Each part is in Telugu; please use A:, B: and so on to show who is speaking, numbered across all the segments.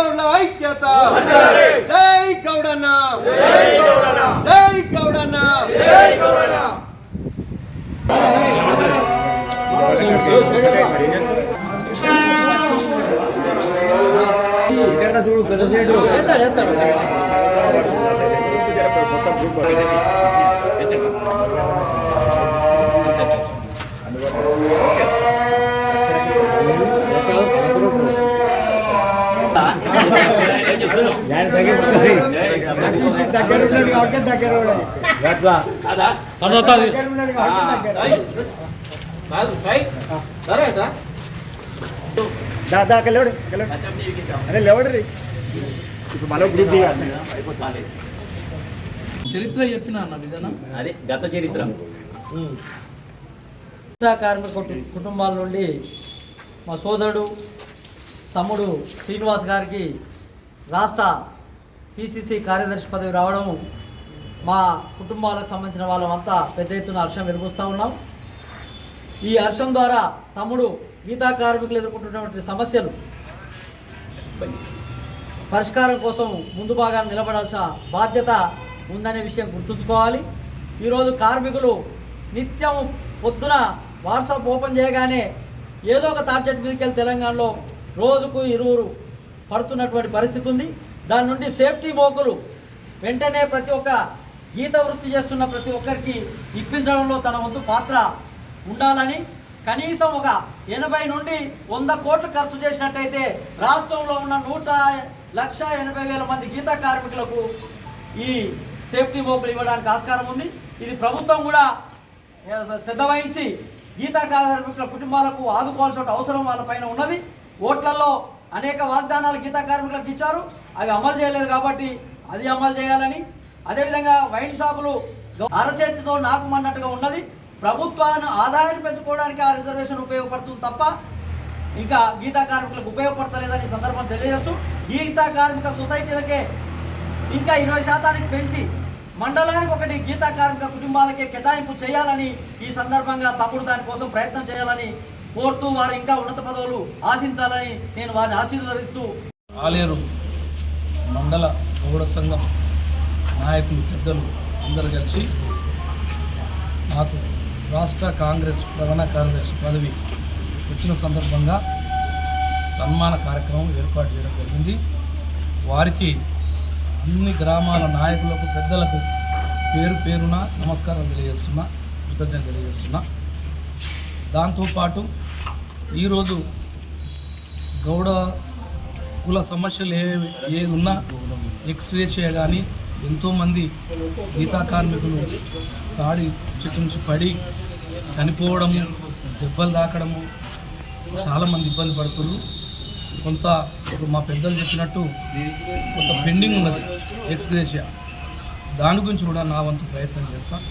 A: గౌడ్ల ఐక్యత. జై గౌడన్న. జై గౌడన్న.
B: దగ్గర ఉన్నాడు అక్కడ లేవడు, అక్కడ లేవడు. అరే లేవడు రే. ఇప్పుడు మళ్ళీ గ్రూప్ దిగాలి.
C: చరిత్ర చెప్పిన అన్న విధానం
D: అది గత చరిత్ర
E: కార్మిక కుటు- కుటుంబాల నుండి మా సోదరుడు తమ్ముడు శ్రీనివాస్ గారికి రాష్ట్ర పిసిసి కార్యదర్శి పదవి రావడము మా కుటుంబాలకు సంబంధించిన వాళ్ళమంతా పెద్ద ఎత్తున హర్షం వెలుగుస్తూ ఉన్నాం. ఈ హర్షం ద్వారా తమ్ముడు గీతా కార్మికులు ఎదుర్కొంటున్నటువంటి సమస్యలు పరిష్కారం కోసం ముందు భాగాన్ని నిలబడాల్సిన బాధ్యత ఉందనే విషయం గుర్తుంచుకోవాలి. ఈరోజు కార్మికులు నిత్యం పొద్దున వాట్సాప్ ఓపెన్ చేయగానే ఏదో ఒక టార్చెట్ మీదకి వెళ్ళి తెలంగాణలో రోజుకు ఇరువురు పడుతున్నటువంటి పరిస్థితి ఉంది. దాని నుండి సేఫ్టీ మోకులు వెంటనే ప్రతి ఒక్క గీత వృత్తి చేస్తున్న ప్రతి ఒక్కరికి ఇప్పించడంలో తన వంతు పాత్ర ఉండాలని కనీసం ఒక ఎనభై నుండి వంద కోట్లు ఖర్చు చేసినట్టయితే రాష్ట్రంలో ఉన్న నూట లక్ష ఎనభై వేల మంది గీత కార్మికులకు ఈ సేఫ్టీ మోకులు ఇవ్వడానికి ఆస్కారం ఉంది. ఇది ప్రభుత్వం కూడా శ్రద్ధ వహించి గీతా కార్మికుల కుటుంబాలకు ఆదుకోవాల్సిన అవసరం వాళ్ళపైన ఉన్నది. ఓట్లలో అనేక వాగ్దానాలు గీతా కార్మికులకు ఇచ్చారు. అవి అమలు చేయలేదు కాబట్టి అది అమలు చేయాలని. అదేవిధంగా వైన్ షాపులు అరచేతితో నాకుమన్నట్టుగా ఉన్నది. ప్రభుత్వాన్ని ఆదాయాన్ని పెంచుకోవడానికి ఆ రిజర్వేషన్ ఉపయోగపడుతుంది తప్ప ఇంకా గీతా కార్మికులకు ఉపయోగపడతలేదని సందర్భం తెలియజేస్తూ గీతా కార్మిక సొసైటీలకే ఇంకా ఇరవై శాతానికి పెంచి మండలానికి ఒకటి గీతా కార్మిక కుటుంబాలకే కేటాయింపు చేయాలని ఈ సందర్భంగా తమ్ముడు దానికోసం ప్రయత్నం చేయాలని కోరుతూ వారు ఇంకా ఉన్నత పదవులు ఆశించాలని నేను వారిని ఆశీర్వదిస్తూ
C: ఆలేరు మండల గౌడ సంఘం నాయకులు పెద్దలు అందరూ కలిసి నాకు రాష్ట్ర కాంగ్రెస్ ప్రధాన కార్యదర్శి పదవి వచ్చిన సందర్భంగా సన్మాన కార్యక్రమం ఏర్పాటు చేయడం జరిగింది. వారికి అన్ని గ్రామాల నాయకులకు పెద్దలకు పేరు పేరున నమస్కారం తెలియజేస్తున్నా కృతజ్ఞత తెలియజేస్తున్నా. దాంతోపాటు ఈరోజు గౌడ కుల సమస్యలు ఏ ఏది ఉన్నా ఎక్స్గ్రేషియా కానీ ఎంతోమంది గీతా కార్మికులు తాడి చెట్టు నుంచి పడి చనిపోవడము దెబ్బలు తాకడము చాలామంది ఇబ్బంది పడుతున్నారు. కొంత ఇప్పుడు మా పెద్దలు చెప్పినట్టు కొంత పెండింగ్ ఉన్నది ఎక్స్గ్రేషియా. దాని గురించి కూడా నా వంతు ప్రయత్నం చేస్తాను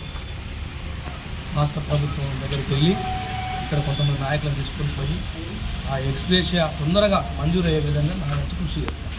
C: రాష్ట్ర ప్రభుత్వం దగ్గరికి వెళ్ళి ఇక్కడ కొంతమంది నాయకులను తీసుకొని పోయి ఆ ఎక్స్గ్రేషియా తొందరగా మంజూరు అయ్యే విధంగా నా కృషి చేస్తాను.